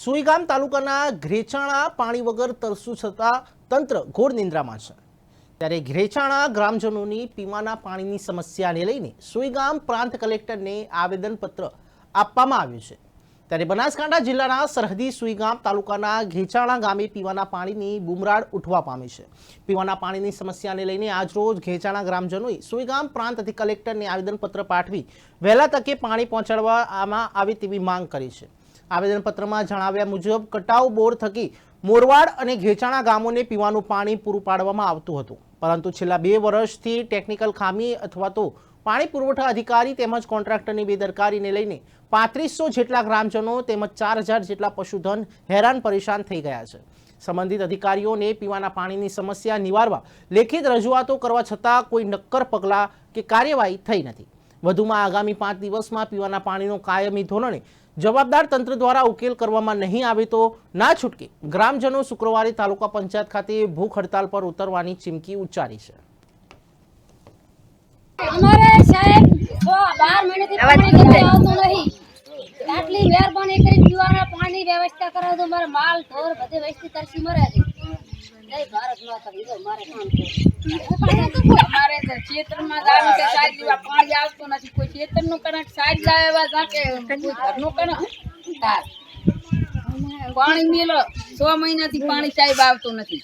સુઈગામ તાલુકાના ઘ્રેચાણા પાણી વગર તરસું છતાં તંત્ર ઘોર નિંદ્રામાં છે. ત્યારે ઘ્રેચાણા ગ્રામજનોની પીવાના પાણીની સમસ્યાને લઈને સુઈગામ પ્રાંત કલેક્ટરને આવેદનપત્ર આપવામાં આવ્યું છે. ત્યારે બનાસકાંઠા જિલ્લાના સરહદી સુઈગામ તાલુકાના ઘેચાણા ગામે પીવાના પાણીની બુમરાડ ઉઠવા પામી છે. પીવાના પાણીની સમસ્યાને લઈને આજરોજ ઘેચાણા ગ્રામજનોએ સુઈગામ પ્રાંત અધિક કલેક્ટરને આવેદનપત્ર પાઠવી વહેલા તકે પાણી પહોંચાડવામાં આવે તેવી માંગ કરી છે. આવેદનપત્રમાં જણાવ્યા મુજબ કટાવ બોર થકી મોરવાડ અને ઘેચાણા ગામોને પીવાનું પાણી પૂરું પાડવામાં આવતું હતું. પરંતુ છેલ્લા બે વર્ષથી ટેકનિકલ ખામી અથવા તો પાણી પુરવઠા અધિકારી તેમજ કોન્ટ્રાક્ટરની બેદરકારીને લઈને પાંત્રીસો જેટલા ગ્રામજનો તેમજ ચાર હજાર જેટલા પશુધન હેરાન પરેશાન થઈ ગયા છે. સંબંધિત અધિકારીઓને પીવાના પાણીની સમસ્યા નિવારવા લેખિત રજૂઆતો કરવા છતાં કોઈ નક્કર પગલાં કે કાર્યવાહી થઈ નથી. વધુમાં આગામી પાંચ દિવસમાં પીવાના પાણીનો કાયમી ધોરણે જવાબદાર તંત્ર દ્વારા ઉકેલ કરવામાં નહીં આવે તો ના છૂટકે ગ્રામજનો શુક્રવારે તાલુકા પંચાયત ખાતે ભૂખ હડતાલ પર ઉતરવાની ચીમકી ઉચ્ચારી છે. અમારે સાહેબ બાર મહિનાથી આટલી મહેરબાની કરી પીવાના પાણી વ્યવસ્થા કરાવો તો મારે માલ ઢોર બધે વસ્તી તરસી મરે છે. જય ભારત માતા કી મારે કામ છે. અમારે તો ગામ કે આવે કોઈ ખેતરનું કણક સાઈડ લાવ્યા તા કે ઘરનું કણક તાર. પાણી મેલો સો મહિનાથી પાણી સાહેબ આવતું નથી.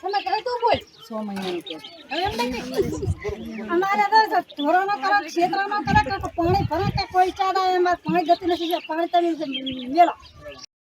તમે કહે તું બોલ. સો મહિનાનું અમારે તો ઢોરોનો કરાક ક્ષેત્રનો કરાક પાણી ભરે કે કોઈ ચાલે એમાં પાણી જતું નથી પાણી તમે મેળો